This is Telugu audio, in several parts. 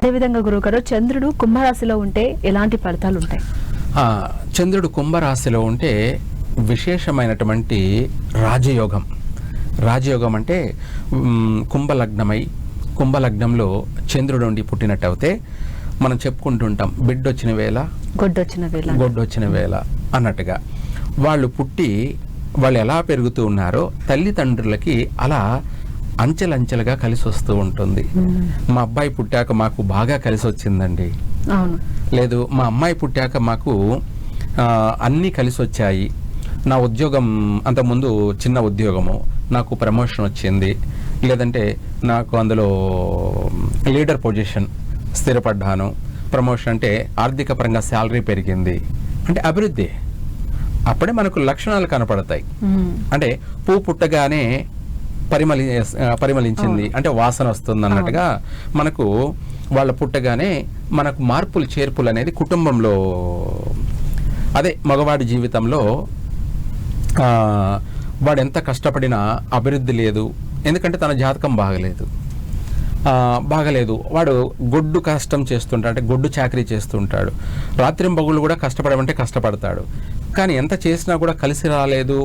అదేవిధంగా గురువుగారు చంద్రుడు కుంభరాశిలో ఉంటే ఎలాంటి ఫలితాలు ఉంటాయి? చంద్రుడు కుంభరాశిలో ఉంటే విశేషమైనటువంటి రాజయోగం. రాజయోగం అంటే కుంభలగ్నమై కుంభలగ్నంలో చంద్రుడు ఉండి పుట్టినట్టు అయితే మనం చెప్పుకుంటుంటాం బిడ్డొచ్చిన వేళ గొడ్డొచ్చిన వేళ. గొడ్డొచ్చిన వేళ అన్నట్టుగా. వాళ్ళు పుట్టి వాళ్ళు ఎలా పెరుగుతూ ఉన్నారో తల్లిదండ్రులకి అలా అంచెలంచెలుగా కలిసి వస్తూ ఉంటుంది. మా అబ్బాయి పుట్టాక మాకు బాగా కలిసి వచ్చిందండి. లేదు మా అమ్మాయి పుట్టాక మాకు అన్నీ కలిసి వచ్చాయి. నా ఉద్యోగం అంతకుముందు చిన్న ఉద్యోగము. నాకు ప్రమోషన్ వచ్చింది. లేదంటే నాకు అందులో లీడర్ పొజిషన్ స్థిరపడ్డాను. ప్రమోషన్ అంటే ఆర్థిక పరంగా శాలరీ పెరిగింది. అంటే అభివృద్ధి. అప్పుడే మనకు లక్షణాలు కనపడతాయి. అంటే పువ్వు పుట్టగానే పరిమళి పరిమళించింది. అంటే వాసన వస్తుంది అన్నట్టుగా మనకు వాళ్ళ పుట్టగానే మనకు మార్పులు చేర్పులు అనేది కుటుంబంలో అదే మగవాడి జీవితంలో వాడు ఎంత కష్టపడినా అభివృద్ధి లేదు. ఎందుకంటే తన జాతకం బాగలేదు. బాగలేదు. వాడు గొడ్డు కష్టం చేస్తుంటాడు. అంటే గొడ్డు చాకరీ చేస్తుంటాడు. రాత్రింబగుళ్ళు కూడా కష్టపడమంటే కష్టపడతాడు. కానీ ఎంత చేసినా కూడా కలిసి రాలేదు.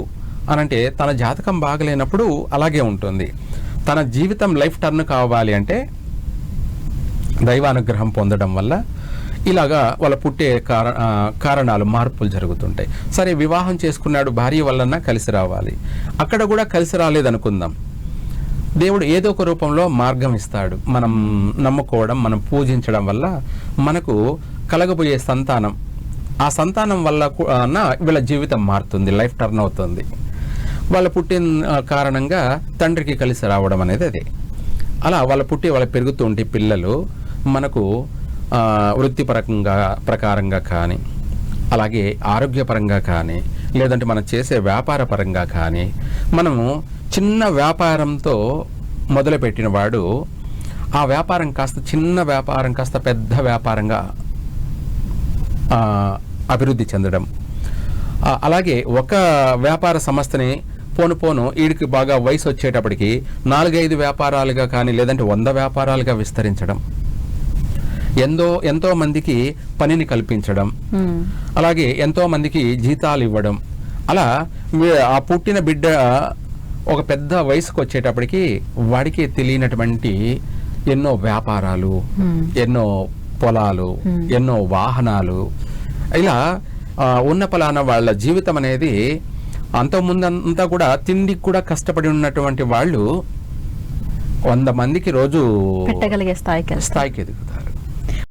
అనంటే తన జాతకం బాగలేనప్పుడు అలాగే ఉంటుంది. తన జీవితం లైఫ్ టర్న్ కావాలి అంటే దైవానుగ్రహం పొందడం వల్ల ఇలాగా వాళ్ళ పుట్టే కారణాలు మార్పులు జరుగుతుంటాయి. సరే వివాహం చేసుకున్నాడు భార్య వల్లన్నా కలిసి రావాలి. అక్కడ కూడా కలిసి రాలేదనుకుందాం. దేవుడు ఏదో ఒక రూపంలో మార్గం ఇస్తాడు. మనం నమ్ముకోవడం మనం పూజించడం వల్ల మనకు కలగబోయే సంతానం. ఆ సంతానం వల్ల అన్న వీళ్ళ జీవితం మారుతుంది లైఫ్ టర్న్ అవుతుంది. వాళ్ళ పుట్టిన కారణంగా తండ్రికి కలిసి రావడం అనేది అది. అలా వాళ్ళ పుట్టి వాళ్ళ పెరుగుతూ ఉంటే పిల్లలు మనకు వృత్తిపరంగా ప్రకారంగా కానీ అలాగే ఆరోగ్యపరంగా కానీ లేదంటే మనం చేసే వ్యాపార పరంగా కానీ మనము చిన్న వ్యాపారంతో మొదలుపెట్టిన వాడు ఆ వ్యాపారం కాస్త చిన్న వ్యాపారం కాస్త పెద్ద వ్యాపారంగా అభివృద్ధి చెందడం. అలాగే ఒక వ్యాపార సంస్థని పోను పోను వీడికి బాగా వయసు వచ్చేటప్పటికి నాలుగైదు వ్యాపారాలుగా కానీ లేదంటే వంద వ్యాపారాలుగా విస్తరించడం ఎంతో ఎంతో మందికి పనిని కల్పించడం. అలాగే ఎంతో మందికి జీతాలు ఇవ్వడం అలా ఆ పుట్టిన బిడ్డ ఒక పెద్ద వయసుకు వచ్చేటప్పటికి వాడికి తెలియనటువంటి ఎన్నో వ్యాపారాలు. ఎన్నో పొలాలు. ఎన్నో వాహనాలు ఇలా ఉన్న పలానా వాళ్ళ జీవితం అనేది అంతకుముందంతా కూడా తిండికి కూడా కష్టపడి ఉన్నటువంటి వాళ్ళు వంద మందికి రోజు పెట్టగలిగే స్థాయికి. స్థాయికి ఎదుగు